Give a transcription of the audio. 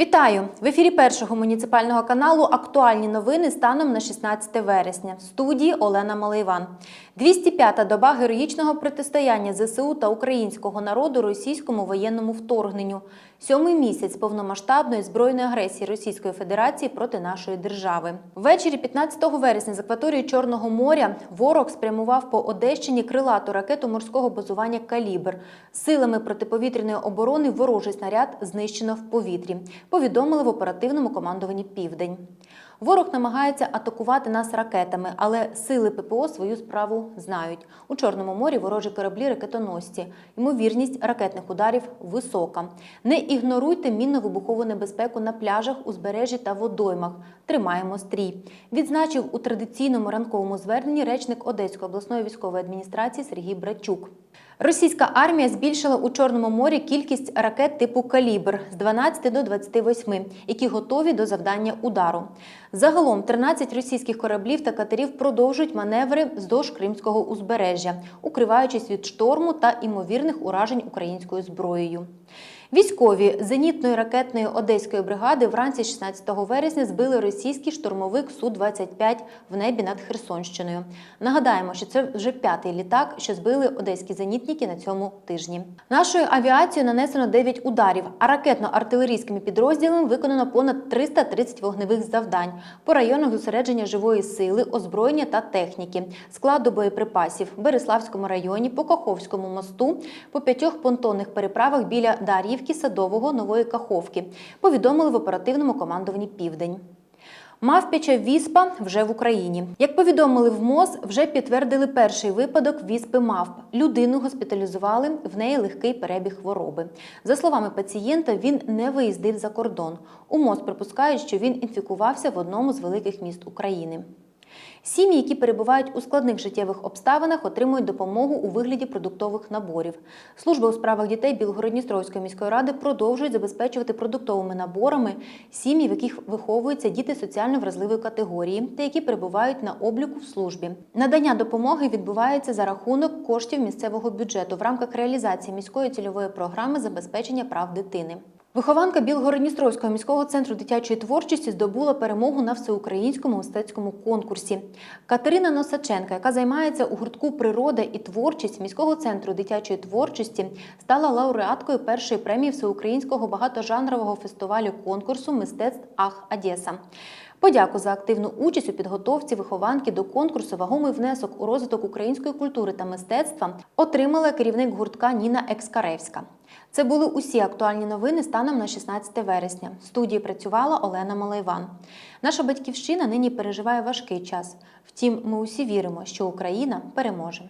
Вітаю в ефірі першого муніципального каналу. Актуальні новини станом на 16 вересня. В студії Олена Малайван. 205-та доба героїчного протистояння ЗСУ та українського народу російському воєнному вторгненню. Сьомий місяць повномасштабної збройної агресії Російської Федерації проти нашої держави. Ввечері 15 вересня з акваторії Чорного моря ворог спрямував по Одещині крилату ракету морського базування Калібр. Силами протиповітряної оборони ворожий снаряд знищено в повітрі. Повідомили в оперативному командуванні Південь. Ворог намагається атакувати нас ракетами, але сили ППО свою справу знають. У Чорному морі ворожі кораблі ракетоносці. Ймовірність ракетних ударів висока. Не ігноруйте мінно-вибухову небезпеку на пляжах, узбережжі та водоймах. Тримаємо стрій. Відзначив у традиційному ранковому зверненні речник Одеської обласної військової адміністрації Сергій Брачук. Російська армія збільшила у Чорному морі кількість ракет типу «Калібр» з 12 до 28, які готові до завдання удару. Загалом 13 російських кораблів та катерів продовжують маневри вздовж Кримського узбережжя, укриваючись від шторму та імовірних уражень українською зброєю. Військові зенітної ракетної одеської бригади вранці 16 вересня збили російський штурмовик Су-25 в небі над Херсонщиною. Нагадаємо, що це вже п'ятий літак, що збили одеські зенітники на цьому тижні. Нашою авіацією нанесено 9 ударів, а ракетно-артилерійськими підрозділами виконано понад 330 вогневих завдань по районах зосередження живої сили, озброєння та техніки, складу боєприпасів в Береславському районі, по Каховському мосту, по п'ятьох понтонних переправах біля Дар'ївки, Садового, Нової Каховки. Повідомили в оперативному командуванні Південь. Мавпяча віспа вже в Україні. Як повідомили в МОЗ, вже підтвердили перший випадок віспи мавп. Людину госпіталізували, в неї легкий перебіг хвороби. За словами пацієнта, він не виїздив за кордон. У МОЗ припускають, що він інфікувався в одному з великих міст України. Сім'ї, які перебувають у складних життєвих обставинах, отримують допомогу у вигляді продуктових наборів. Служба у справах дітей Білгородністровської міської ради продовжують забезпечувати продуктовими наборами сім'ї, в яких виховуються діти соціально вразливої категорії та які перебувають на обліку в службі. Надання допомоги відбувається за рахунок коштів місцевого бюджету в рамках реалізації міської цільової програми забезпечення прав дитини. Вихованка Білгородністровського міського центру дитячої творчості здобула перемогу на всеукраїнському мистецькому конкурсі. Катерина Носаченка, яка займається у гуртку Природа і творчість міського центру дитячої творчості, стала лауреаткою першої премії всеукраїнського багатожанрового фестивалю конкурсу мистецтв Ах Одеса. Подяку за активну участь у підготовці вихованки до конкурсу вагомий внесок у розвиток української культури та мистецтва отримала керівник гуртка Ніна Екскаревська. Це були усі актуальні новини станом на 16 вересня. В студії працювала Олена Малайван. Наша батьківщина нині переживає важкий час. Втім, ми усі віримо, що Україна переможе.